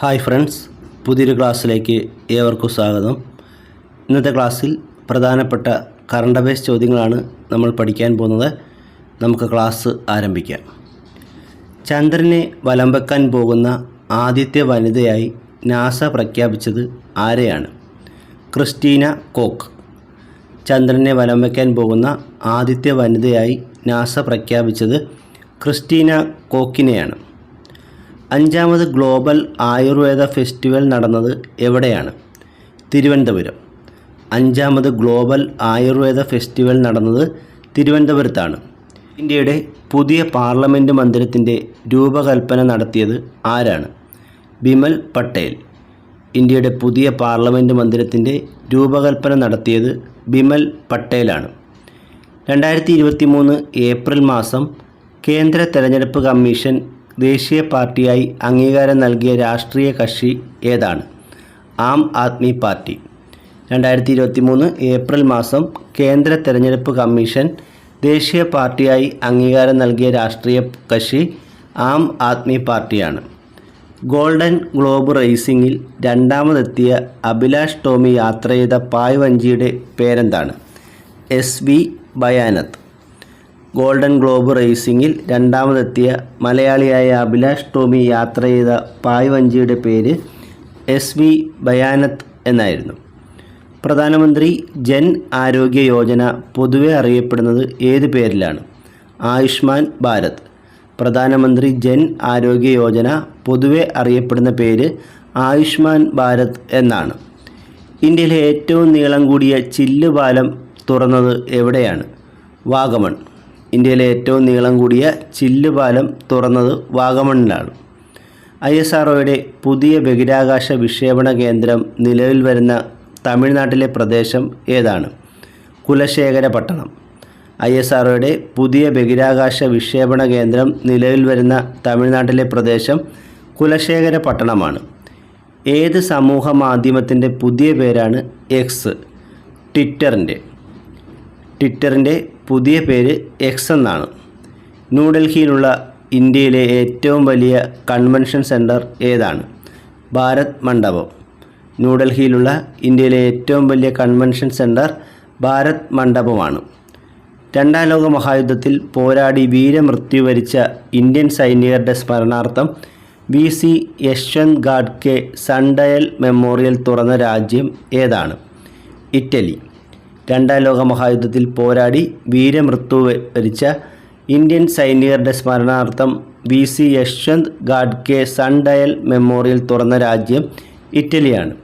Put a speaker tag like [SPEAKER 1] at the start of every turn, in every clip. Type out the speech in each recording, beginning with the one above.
[SPEAKER 1] Hi friends പുതിയൊരു ക്ലാസ്സിലേക്ക് ഏവർക്കും സ്വാഗതം. ഇന്നത്തെ ക്ലാസ്സിൽ പ്രധാനപ്പെട്ട കറണ്ട് അഫയേഴ്സ് ചോദ്യങ്ങളാണ് നമ്മൾ പഠിക്കാൻ പോകുന്നത്. നമുക്ക് ക്ലാസ് ആരംഭിക്കാം. ചന്ദ്രനെ വലം വെക്കാൻ പോകുന്ന ആദ്യത്തെ വനിതയായി നാസ പ്രഖ്യാപിച്ചത് ആരെയാണ്? Christina Koch. ചന്ദ്രനെ വലം വയ്ക്കാൻ പോകുന്ന ആദ്യത്തെ വനിതയായി നാസ പ്രഖ്യാപിച്ചത് ക്രിസ്റ്റീന കോക്കിനെയാണ്. അഞ്ചാമത് ഗ്ലോബൽ ആയുർവേദ ഫെസ്റ്റിവൽ നടന്നത് എവിടെയാണ്? തിരുവനന്തപുരം. അഞ്ചാമത് ഗ്ലോബൽ ആയുർവേദ ഫെസ്റ്റിവൽ നടന്നത് തിരുവനന്തപുരത്താണ്. ഇന്ത്യയുടെ പുതിയ പാർലമെന്റ് മന്ദിരത്തിന്റെ രൂപകൽപ്പന നടത്തിയത് ആരാണ്? ബിമൽ പട്ടേൽ. ഇന്ത്യയുടെ പുതിയ പാർലമെന്റ് മന്ദിരത്തിന്റെ രൂപകൽപ്പന നടത്തിയത് ബിമൽ പട്ടേലാണ്. രണ്ടായിരത്തി ഇരുപത്തി മൂന്ന് ഏപ്രിൽ മാസം കേന്ദ്ര തെരഞ്ഞെടുപ്പ് കമ്മീഷൻ ദേശീയ പാർട്ടിയായി അംഗീകാരം നൽകിയ രാഷ്ട്രീയ കക്ഷി ഏതാണ്? ആം ആദ്മി പാർട്ടി. രണ്ടായിരത്തി ഇരുപത്തി മൂന്ന് ഏപ്രിൽ മാസം കേന്ദ്ര തെരഞ്ഞെടുപ്പ് കമ്മീഷൻ ദേശീയ പാർട്ടിയായി അംഗീകാരം നൽകിയ രാഷ്ട്രീയ കക്ഷി ആം ആദ്മി പാർട്ടിയാണ്. ഗോൾഡൻ ഗ്ലോബ് റേസിംഗിൽ രണ്ടാമതെത്തിയ അഭിലാഷ് ടോമി യാത്ര ചെയ്ത പായ് വഞ്ചിയുടെ പേരെന്താണ്? S V Bayanat golden globe റേസിംഗിൽ രണ്ടാമതെത്തിയ മലയാളിയായ അഭിലാഷ് ടോമി യാത്ര ചെയ്ത പായ് വഞ്ചിയുടെ പേര് എസ് വി ബയാനത്ത് എന്നായിരുന്നു. പ്രധാനമന്ത്രി ജൻ ആരോഗ്യ യോജന പൊതുവെ അറിയപ്പെടുന്നത് ഏത് പേരിലാണ്? ആയുഷ്മാൻ ഭാരത്. പ്രധാനമന്ത്രി ജൻ ആരോഗ്യ യോജന പൊതുവെ അറിയപ്പെടുന്ന പേര് ആയുഷ്മാൻ ഭാരത് എന്നാണ്. ഇന്ത്യയിലെ ഏറ്റവും നീളം കൂടിയ ചില്ല് പാലം തുറന്നത് എവിടെയാണ്? വാഗമൺ. ഇന്ത്യയിലെ ഏറ്റവും നീളം കൂടിയ ചില്ല് പാലം തുറന്നത് വാഗമണിലാണ് ഐ എസ് ആർ പുതിയ ബഹിരാകാശ വിക്ഷേപണ കേന്ദ്രം നിലവിൽ വരുന്ന തമിഴ്നാട്ടിലെ പ്രദേശം ഏതാണ്? കുലശേഖര പട്ടണം. ഐ എസ് ആർ പുതിയ ബഹിരാകാശ വിക്ഷേപണ കേന്ദ്രം നിലവിൽ വരുന്ന തമിഴ്നാട്ടിലെ പ്രദേശം കുലശേഖര പട്ടണമാണ്. ഏത് സമൂഹ മാധ്യമത്തിന്റെ പുതിയ പേരാണ് എക്സ് ട്വിറ്ററിന്റെ ട്വിറ്ററിന്റെ പുതിയ പേര് എക്സ് എന്നാണ്. ന്യൂഡൽഹിയിലുള്ള ഇന്ത്യയിലെ ഏറ്റവും വലിയ കൺവെൻഷൻ സെന്റർ ഏതാണ്? ഭാരത് മണ്ഡപം. ന്യൂഡൽഹിയിലുള്ള ഇന്ത്യയിലെ ഏറ്റവും വലിയ കൺവെൻഷൻ സെന്റർ ഭാരത് മണ്ഡപമാണ്. രണ്ടാം ലോക മഹായുദ്ധത്തിൽ പോരാടി വീരമൃത്യു വരിച്ച ഇന്ത്യൻ സൈനികരുടെ സ്മരണാർത്ഥം വി സി യശ്വന്ത് ഗാഡ്കെ സൺഡയൽ മെമ്മോറിയൽ തുറന്ന രാജ്യം ഏതാണ്? ഇറ്റലി. രണ്ടാം ലോക മഹായുദ്ധത്തിൽ പോരാടി വീരമൃത്യു വരിച്ച ഇന്ത്യൻ സൈനികരുടെ സ്മരണാർത്ഥം വി സി യശ്വന്ത് ഗാഡ്കെ സൺ ഡയൽ മെമ്മോറിയൽ തുറന്ന രാജ്യം ഇറ്റലിയാണ്.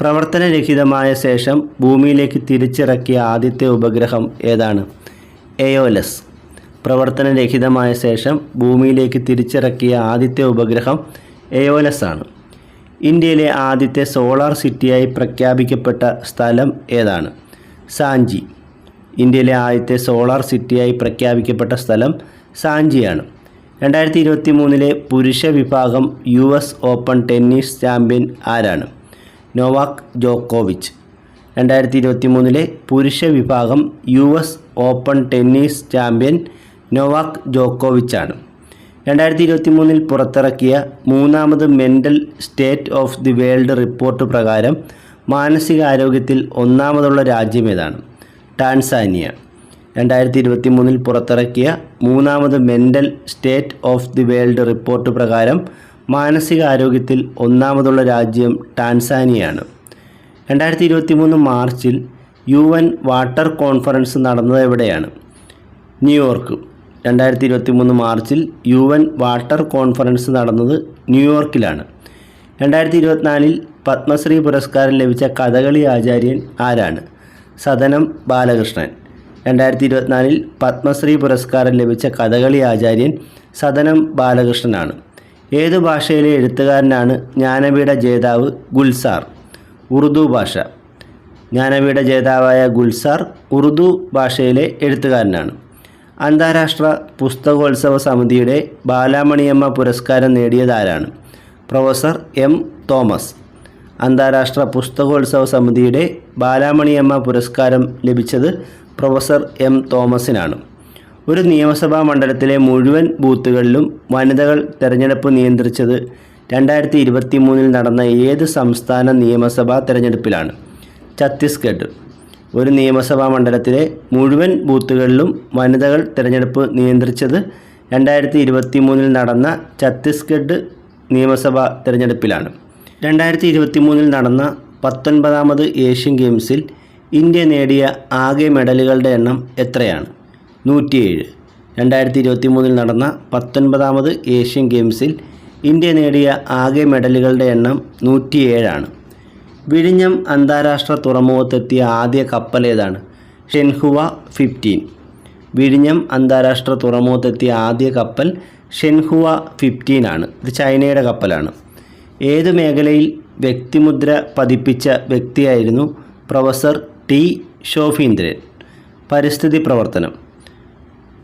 [SPEAKER 1] പ്രവർത്തനരഹിതമായ ശേഷം ഭൂമിയിലേക്ക് തിരിച്ചിറക്കിയ ആദ്യത്തെ ഉപഗ്രഹം ഏതാണ്? എയോലസ്. പ്രവർത്തനരഹിതമായ ശേഷം ഭൂമിയിലേക്ക് തിരിച്ചിറക്കിയ ആദ്യത്തെ ഉപഗ്രഹം എയോലസ് ആണ്. ഇന്ത്യയിലെ ആദ്യത്തെ സോളാർ സിറ്റിയായി പ്രഖ്യാപിക്കപ്പെട്ട സ്ഥലം ഏതാണ്? സാഞ്ചി ഇന്ത്യയിലെ ആദ്യത്തെ സോളാർ സിറ്റിയായി പ്രഖ്യാപിക്കപ്പെട്ട സ്ഥലം സാഞ്ചിയാണ് രണ്ടായിരത്തി ഇരുപത്തി മൂന്നിലെ പുരുഷ വിഭാഗം U S open tennis champion ആരാണ്? നോവാക് ജോക്കോവിച്ച്. രണ്ടായിരത്തി ഇരുപത്തി മൂന്നിലെ പുരുഷ വിഭാഗം U S open tennis champion Novak ജോക്കോവിച്ചാണ്. രണ്ടായിരത്തി ഇരുപത്തി മൂന്നിൽ പുറത്തിറക്കിയ മൂന്നാമത് mental state of the world report പ്രകാരം മാനസികാരോഗ്യത്തിൽ ഒന്നാമതുള്ള രാജ്യം ഏതാണ്? ടാൻസാനിയ. രണ്ടായിരത്തി ഇരുപത്തി മൂന്നിൽ പുറത്തിറക്കിയ മൂന്നാമത് mental state of the world report പ്രകാരം മാനസികാരോഗ്യത്തിൽ ഒന്നാമതുള്ള രാജ്യം ടാൻസാനിയാണ് രണ്ടായിരത്തി ഇരുപത്തി മൂന്ന് മാർച്ചിൽ യു എൻ വാട്ടർ കോൺഫറൻസ് നടന്നത് എവിടെയാണ്? ന്യൂയോർക്ക്. രണ്ടായിരത്തി ഇരുപത്തി മൂന്ന് മാർച്ചിൽ യു എൻ വാട്ടർ കോൺഫറൻസ് നടന്നത് ന്യൂയോർക്കിലാണ്. രണ്ടായിരത്തി ഇരുപത്തിനാലിൽ പത്മശ്രീ പുരസ്കാരം ലഭിച്ച കഥകളി ആചാര്യൻ ആരാണ്? സദനം ബാലകൃഷ്ണൻ. രണ്ടായിരത്തി ഇരുപത്തിനാലിൽ പത്മശ്രീ പുരസ്കാരം ലഭിച്ച കഥകളി ആചാര്യൻ സദനം ബാലകൃഷ്ണനാണ്. ഏതു ഭാഷയിലെ എഴുത്തുകാരനാണ് ജ്ഞാനപീഠ ജേതാവ് ഗുൽസാർ? ഉറുദു ഭാഷ. ജ്ഞാനപീഠ ജേതാവായ ഗുൽസാർ ഉറുദു ഭാഷയിലെ എഴുത്തുകാരനാണ്. അന്താരാഷ്ട്ര പുസ്തകോത്സവ സമിതിയുടെ ബാലാമണിയമ്മ പുരസ്കാരം നേടിയതാരാണ്? Professor M Thomas. അന്താരാഷ്ട്ര പുസ്തകോത്സവ സമിതിയുടെ ബാലാമണിയമ്മ പുരസ്കാരം ലഭിച്ചത് പ്രൊഫസർ എം തോമസിനാണ്. ഒരു നിയമസഭാ മണ്ഡലത്തിലെ മുഴുവൻ ബൂത്തുകളിലും വനിതകൾ തെരഞ്ഞെടുപ്പ് നിയന്ത്രിച്ചത് രണ്ടായിരത്തി ഇരുപത്തി മൂന്നിൽ നടന്ന ഏത് സംസ്ഥാന നിയമസഭാ തെരഞ്ഞെടുപ്പിലാണ്? ഛത്തീസ്ഗഡ്. ഒരു നിയമസഭാ മണ്ഡലത്തിലെ മുഴുവൻ ബൂത്തുകളിലും വനിതകൾ തിരഞ്ഞെടുപ്പ് നിയന്ത്രിച്ചത് രണ്ടായിരത്തി ഇരുപത്തി മൂന്നിൽ നടന്ന ഛത്തീസ്ഗഡ് നിയമസഭാ തെരഞ്ഞെടുപ്പിലാണ്. രണ്ടായിരത്തി ഇരുപത്തി മൂന്നിൽ നടന്ന പത്തൊൻപതാമത് ഏഷ്യൻ ഗെയിംസിൽ ഇന്ത്യ നേടിയ ആകെ മെഡലുകളുടെ എണ്ണം എത്രയാണ്? നൂറ്റിയേഴ്. രണ്ടായിരത്തി ഇരുപത്തി മൂന്നിൽ നടന്ന പത്തൊൻപതാമത് ഏഷ്യൻ ഗെയിംസിൽ ഇന്ത്യ നേടിയ ആകെ മെഡലുകളുടെ എണ്ണം നൂറ്റിയേഴാണ്. വിഴിഞ്ഞം അന്താരാഷ്ട്ര തുറമുഖത്തെത്തിയ ആദ്യ കപ്പൽ ഏതാണ്? Shenhua fifteen. വിഴിഞ്ഞം അന്താരാഷ്ട്ര തുറമുഖത്തെത്തിയ ആദ്യ കപ്പൽ ഷെൻഹുവ ഫിഫ്റ്റീൻ ആണ് ഇത് ചൈനയുടെ കപ്പലാണ്. ഏത് മേഖലയിൽ വ്യക്തിമുദ്ര പതിപ്പിച്ച വ്യക്തിയായിരുന്നു പ്രൊഫസർ ടി ശോഭീന്ദ്രൻ? പരിസ്ഥിതി പ്രവർത്തനം.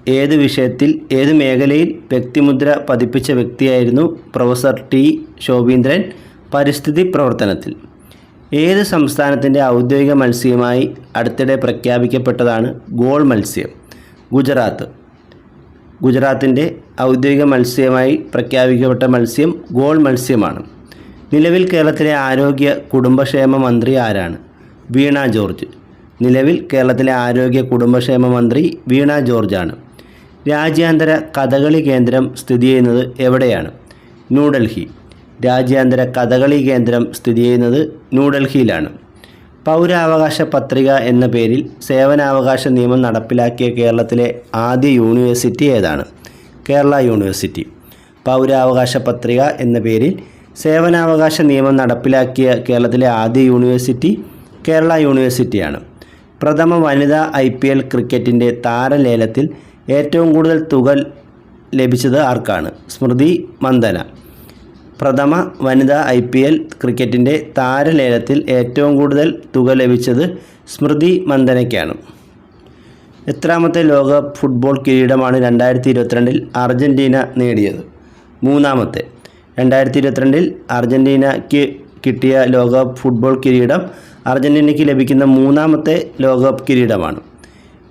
[SPEAKER 1] ഏത് വിഷയത്തിൽ ഏത് മേഖലയിൽ വ്യക്തിമുദ്ര പതിപ്പിച്ച വ്യക്തിയായിരുന്നു പ്രൊഫസർ ടി ശോഭീന്ദ്രൻ? പരിസ്ഥിതി പ്രവർത്തനത്തിൽ. ഏത് സംസ്ഥാനത്തിന്റെ ഔദ്യോഗിക മത്സ്യമായി അടുത്തിടെ പ്രഖ്യാപിക്കപ്പെട്ടതാണ് ഗോൾ മത്സ്യം? ഗുജറാത്ത്. ഗുജറാത്തിന്റെ ഔദ്യോഗിക മത്സ്യമായി പ്രഖ്യാപിക്കപ്പെട്ട മത്സ്യം ഗോൾ മത്സ്യമാണ്. നിലവിൽ കേരളത്തിലെ ആരോഗ്യ കുടുംബക്ഷേമ മന്ത്രി ആരാണ്? വീണ ജോർജ്. നിലവിൽ കേരളത്തിലെ ആരോഗ്യ കുടുംബക്ഷേമ മന്ത്രി വീണ ജോർജാണ്. രാജ്യാന്തര കഥകളി കേന്ദ്രം സ്ഥിതി ചെയ്യുന്നത് എവിടെയാണ്? ന്യൂഡൽഹി. രാജ്യാന്തര കഥകളി കേന്ദ്രം സ്ഥിതി ചെയ്യുന്നത് ന്യൂഡൽഹിയിലാണ്. പൗരാവകാശ പത്രിക എന്ന പേരിൽ സേവനാവകാശ നിയമം നടപ്പിലാക്കിയ കേരളത്തിലെ ആദ്യ യൂണിവേഴ്സിറ്റി ഏതാണ്? കേരള യൂണിവേഴ്സിറ്റി. പൗരാവകാശ പത്രിക എന്ന പേരിൽ സേവനാവകാശ നിയമം നടപ്പിലാക്കിയ കേരളത്തിലെ ആദ്യ യൂണിവേഴ്സിറ്റി കേരള യൂണിവേഴ്സിറ്റിയാണ് പ്രഥമ വനിതാ ഐ പി എൽ ക്രിക്കറ്റിന്റെ താരലേലത്തിൽ ഏറ്റവും കൂടുതൽ തുക ലഭിച്ചത് ആർക്കാണ്? സ്മൃതി മന്ദന. പ്രഥമ വനിതാ ഐ പി എൽ ക്രിക്കറ്റിന്റെ താരലേലത്തിൽ ഏറ്റവും കൂടുതൽ തുക ലഭിച്ചത് സ്മൃതി മന്ദനയ്ക്കാണ്. എത്രാമത്തെ ലോക ഫുട്ബോൾ കിരീടമാണ് രണ്ടായിരത്തി ഇരുപത്തിരണ്ടിൽ അർജന്റീന നേടിയത്. മൂന്നാമത്തെ രണ്ടായിരത്തി ഇരുപത്തിരണ്ടിൽ അർജന്റീനയ്ക്ക് കിട്ടിയ ലോക ഫുട്ബോൾ കിരീടം അർജന്റീനയ്ക്ക് ലഭിക്കുന്ന മൂന്നാമത്തെ ലോകകപ്പ് കിരീടമാണ്.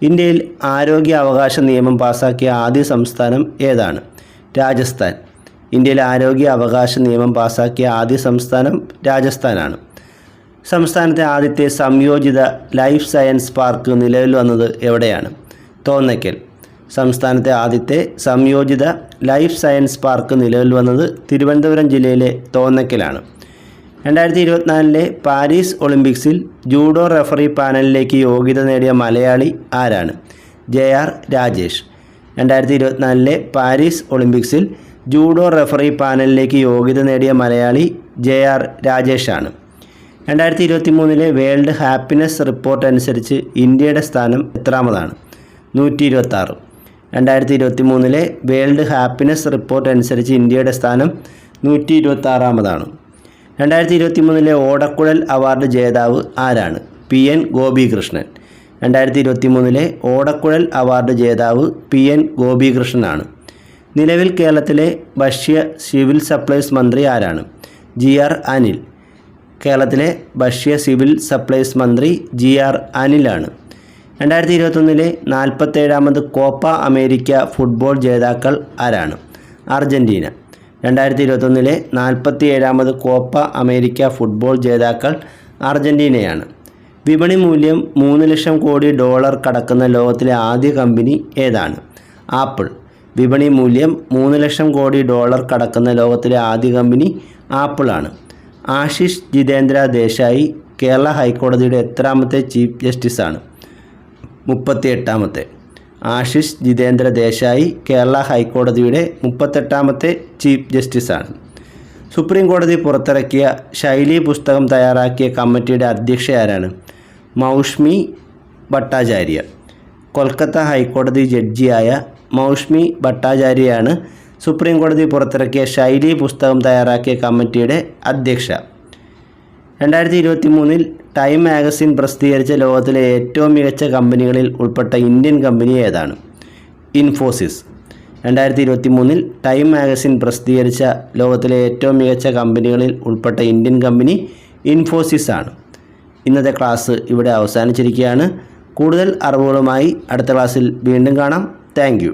[SPEAKER 1] ഇന്ത്യയിൽ ആരോഗ്യ അവകാശ നിയമം പാസാക്കിയ ആദ്യ സംസ്ഥാനം ഏതാണ്? രാജസ്ഥാൻ. ഇന്ത്യയിൽ ആരോഗ്യ അവകാശ നിയമം പാസാക്കിയ ആദ്യ സംസ്ഥാനം രാജസ്ഥാനാണ്. സംസ്ഥാനത്തെ ആദ്യത്തെ സംയോജിത ലൈഫ് സയൻസ് പാർക്ക് നിലവിൽ വന്നത് എവിടെയാണ്? തോന്നയ്ക്കൽ. സംസ്ഥാനത്തെ ആദ്യത്തെ സംയോജിത ലൈഫ് സയൻസ് പാർക്ക് നിലവിൽ വന്നത് തിരുവനന്തപുരം ജില്ലയിലെ തോന്നയ്ക്കലാണ്. രണ്ടായിരത്തി ഇരുപത്തിനാലിലെ പാരീസ് ഒളിമ്പിക്സിൽ ജൂഡോ റെഫറി പാനലിലേക്ക് യോഗ്യത നേടിയ മലയാളി ആരാണ്? J R Rajesh. രണ്ടായിരത്തി ഇരുപത്തിനാലിലെ പാരീസ് ഒളിമ്പിക്സിൽ ജൂഡോ റെഫറി പാനലിലേക്ക് യോഗ്യത നേടിയ മലയാളി ജെ ആർ രാജേഷാണ്. രണ്ടായിരത്തി ഇരുപത്തി മൂന്നിലെ വേൾഡ് ഹാപ്പിനെസ് റിപ്പോർട്ട് അനുസരിച്ച് ഇന്ത്യയുടെ സ്ഥാനം എത്രാമതാണ്? നൂറ്റി ഇരുപത്തി ആറ് രണ്ടായിരത്തി ഇരുപത്തി മൂന്നിലെ വേൾഡ് ഹാപ്പിനെസ് റിപ്പോർട്ട് അനുസരിച്ച് ഇന്ത്യയുടെ സ്ഥാനം നൂറ്റി ഇരുപത്തി ആറാമതാണ് രണ്ടായിരത്തി ഇരുപത്തി മൂന്നിലെ ഓടക്കുഴൽ അവാർഡ് ജേതാവ് ആരാണ്? P N Gopikrishnan. രണ്ടായിരത്തി ഇരുപത്തി മൂന്നിലെ ഓടക്കുഴൽ അവാർഡ് ജേതാവ് പി എൻ ഗോപികൃഷ്ണനാണ്. നിലവിൽ കേരളത്തിലെ ഭക്ഷ്യ സിവിൽ സപ്ലൈസ് മന്ത്രി ആരാണ്? G R Anil. കേരളത്തിലെ ഭക്ഷ്യ സിവിൽ സപ്ലൈസ് മന്ത്രി ജി ആർ അനിലാണ്. രണ്ടായിരത്തി ഇരുപത്തൊന്നിലെ നാൽപ്പത്തേഴാമത് കോപ്പ അമേരിക്ക ഫുട്ബോൾ ജേതാക്കൾ ആരാണ്? അർജന്റീന രണ്ടായിരത്തി ഇരുപത്തൊന്നിലെ നാൽപ്പത്തി ഏഴാമത് കോപ്പ അമേരിക്ക ഫുട്ബോൾ ജേതാക്കൾ അർജന്റീനയാണ് വിപണി മൂല്യം മൂന്ന് ലക്ഷം കോടി ഡോളർ കടക്കുന്ന ലോകത്തിലെ ആദ്യ കമ്പനി ഏതാണ്? ആപ്പിൾ. വിപണി മൂല്യം മൂന്ന് ലക്ഷം കോടി ഡോളർ കടക്കുന്ന ലോകത്തിലെ ആദ്യ കമ്പനി ആപ്പിളാണ്. ആശിഷ് ജിതേന്ദ്ര ദേശായി കേരള ഹൈക്കോടതിയുടെ എത്രാമത്തെ ചീഫ് ജസ്റ്റിസാണ്. മുപ്പത്തി എട്ടാമത്തെ ആശിഷ് ജിതേന്ദ്ര ദേശായി കേരള ഹൈക്കോടതിയുടെ മുപ്പത്തെട്ടാമത്തെ ചീഫ് ജസ്റ്റിസാണ്. സുപ്രീം കോടതി പുറത്തിറക്കിയ ശൈലി പുസ്തകം തയ്യാറാക്കിയ കമ്മിറ്റിയുടെ അധ്യക്ഷ ആരാണ്? മൗഷ്മി ഭട്ടാചാര്യ. കൊൽക്കത്ത ഹൈക്കോടതി ജഡ്ജിയായ മൗഷ്മി ഭട്ടാചാര്യയാണ്. സുപ്രീം കോടതി പുറത്തിറക്കിയ ശൈലി പുസ്തകം തയ്യാറാക്കിയ കമ്മിറ്റിയുടെ അധ്യക്ഷ. രണ്ടായിരത്തി ഇരുപത്തി മൂന്നിൽ ടൈം മാഗസിൻ പ്രസിദ്ധീകരിച്ച ലോകത്തിലെ ഏറ്റവും മികച്ച കമ്പനികളിൽ ഉൾപ്പെട്ട ഇന്ത്യൻ കമ്പനി ഏതാണ്? ഇൻഫോസിസ്. രണ്ടായിരത്തി ഇരുപത്തി മൂന്നിൽ ടൈം മാഗസിൻ പ്രസിദ്ധീകരിച്ച ലോകത്തിലെ ഏറ്റവും മികച്ച കമ്പനികളിൽ ഉൾപ്പെട്ട ഇന്ത്യൻ കമ്പനി ഇൻഫോസിസ് ആണ്. ഇന്നത്തെ ക്ലാസ് ഇവിടെ അവസാനിച്ചിരിക്കുകയാണ്. കൂടുതൽ അറിവുകളുമായി അടുത്ത ക്ലാസ്സിൽ വീണ്ടും കാണാം. താങ്ക്